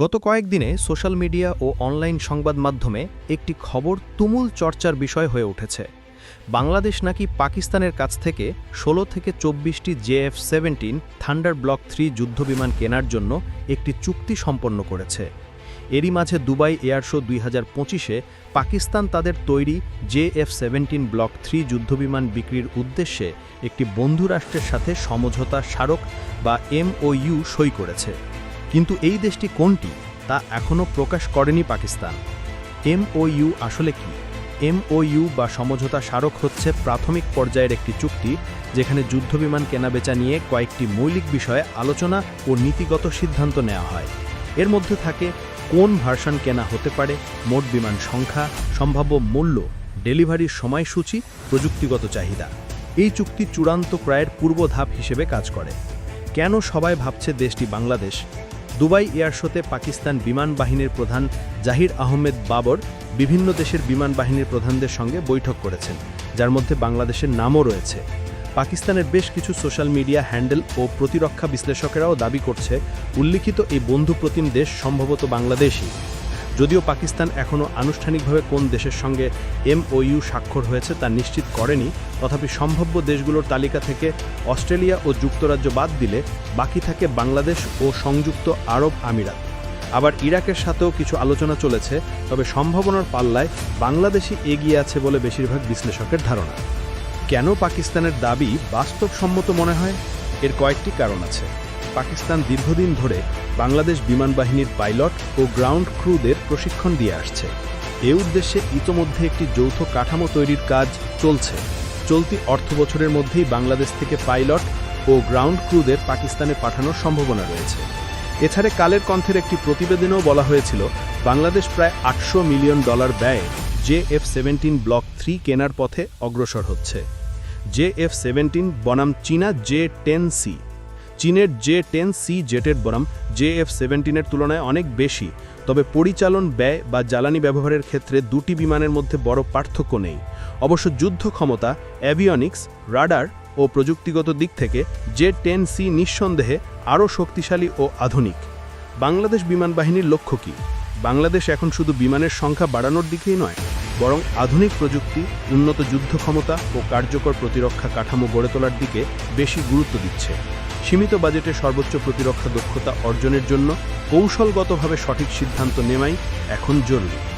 গত কয়েকদিনে social media ও online সংবাদ মাধ্যমে একটি খবর তুমুল চর্চার বিষয় হয়ে উঠেছে। বাংলাদেশ নাকি পাকিস্তানের কাছ থেকে ১৬ থেকে চব্বিশটি JF seventeen thunder block three যুদ্ধবিমান কেনার জন্য একটি চুক্তি সম্পন্ন করেছে। এরই মাঝে দুবাই এয়ার শো দুই হাজার পঁচিশে পাকিস্তান তাদের তৈরি জেএফ সেভেন্টিন ব্লক থ্রি যুদ্ধবিমান বিক্রির উদ্দেশ্যে একটি বন্ধুরাষ্ট্রের সাথে সমঝোতা স্মারক বা এমওইউ সই করেছে। কিন্তু এই দেশটি কোনটি তা এখনও প্রকাশ করেনি পাকিস্তান। এমওইউ আসলে কি? এমওইউ বা সমঝোতা স্মারক হচ্ছে প্রাথমিক পর্যায়ের একটি চুক্তি যেখানে যুদ্ধবিমান কেনাবেচা নিয়ে কয়েকটি মৌলিক বিষয়ে আলোচনা ও নীতিগত সিদ্ধান্ত নেওয়া হয়। এর মধ্যে থাকে কোন ভার্সন কেনা হতে পারে, মোট বিমান সংখ্যা, সম্ভাব্য মূল্য, ডেলিভারির সময়সূচি, প্রযুক্তিগত চাহিদা। এই চুক্তি চূড়ান্ত ক্রয়ের পূর্ব ধাপ হিসেবে কাজ করে। কেন সবাই ভাবছে দেশটি বাংলাদেশ? দুবাই এয়ারশোতে পাকিস্তান বিমান বাহিনীর প্রধান জাহির আহমেদ বাবর বিভিন্ন দেশের বিমান বাহিনীর প্রধানদের সঙ্গে বৈঠক করেছেন, যার মধ্যে বাংলাদেশের নামও রয়েছে। পাকিস্তানের বেশ কিছু সোশ্যাল মিডিয়া হ্যান্ডেল ও প্রতিরক্ষা বিশ্লেষকেরাও দাবি করছে, উল্লিখিত এই বন্ধুপ্রতিম দেশ সম্ভবত বাংলাদেশই। যদিও পাকিস্তান এখনও আনুষ্ঠানিকভাবে কোন দেশের সঙ্গে এমওইউ স্বাক্ষর হয়েছে তা নিশ্চিত করেনি, তথাপি সম্ভাব্য দেশগুলোর তালিকা থেকে অস্ট্রেলিয়া ও যুক্তরাজ্য বাদ দিলে বাকি থাকে বাংলাদেশ ও সংযুক্ত আরব আমিরাত। আবার ইরাকের সাথেও কিছু আলোচনা চলেছে, তবে সম্ভাবনার পাল্লায় বাংলাদেশই এগিয়ে আছে বলে বেশিরভাগ বিশ্লেষকের ধারণা। কেন পাকিস্তানের দাবি বাস্তবসম্মত মনে হয়? এর কয়েকটি কারণ আছে। পাকিস্তান দীর্ঘদিন ধরে বাংলাদেশ বিমান বাহিনীর পাইলট ও গ্রাউন্ড ক্রুদের প্রশিক্ষণ দিয়ে আসছে। এ উদ্দেশ্যে ইতোমধ্যে একটি যৌথ কাঠামো তৈরির কাজ চলছে। চলতি অর্থ বছরের মধ্যেই বাংলাদেশ থেকে পাইলট ও গ্রাউন্ড ক্রুদের পাকিস্তানে পাঠানোর সম্ভাবনা রয়েছে। এছাড়া কালের কণ্ঠের একটি প্রতিবেদনেও বলা হয়েছিল, বাংলাদেশ প্রায় আটশো মিলিয়ন ডলার ব্যয়ে J F seventeen block three কেনার পথে অগ্রসর হচ্ছে। জে এফ সেভেন্টিন বনাম চীনা জে টেন সি চীনের জে টেন সি জেটের বনাম জে এফ সেভেন্টিনের তুলনায় অনেক বেশি। তবে পরিচালন, ব্যয় বা জ্বালানি ব্যবহারের ক্ষেত্রে দুটি বিমানের মধ্যে বড় পার্থক্য নেই। অবশ্য যুদ্ধ ক্ষমতা অ্যাভিয়নিক্স রাডার ও প্রযুক্তিগত দিক থেকে জে টেন সি নিঃসন্দেহে আরও শক্তিশালী ও আধুনিক। বাংলাদেশ বিমান বাহিনীর লক্ষ্য কী? বাংলাদেশ এখন শুধু বিমানের সংখ্যা বাড়ানোর দিকেই নয়, বরং আধুনিক প্রযুক্তি, উন্নত যুদ্ধ ক্ষমতা ও কার্যকর প্রতিরক্ষা কাঠামো গড়ে তোলার দিকে বেশি গুরুত্ব দিচ্ছে। সীমিত বাজেটে সর্বোচ্চ প্রতিরক্ষা দক্ষতা অর্জনের জন্য কৌশলগতভাবে সঠিক সিদ্ধান্ত নেওয়াই এখন জরুরি।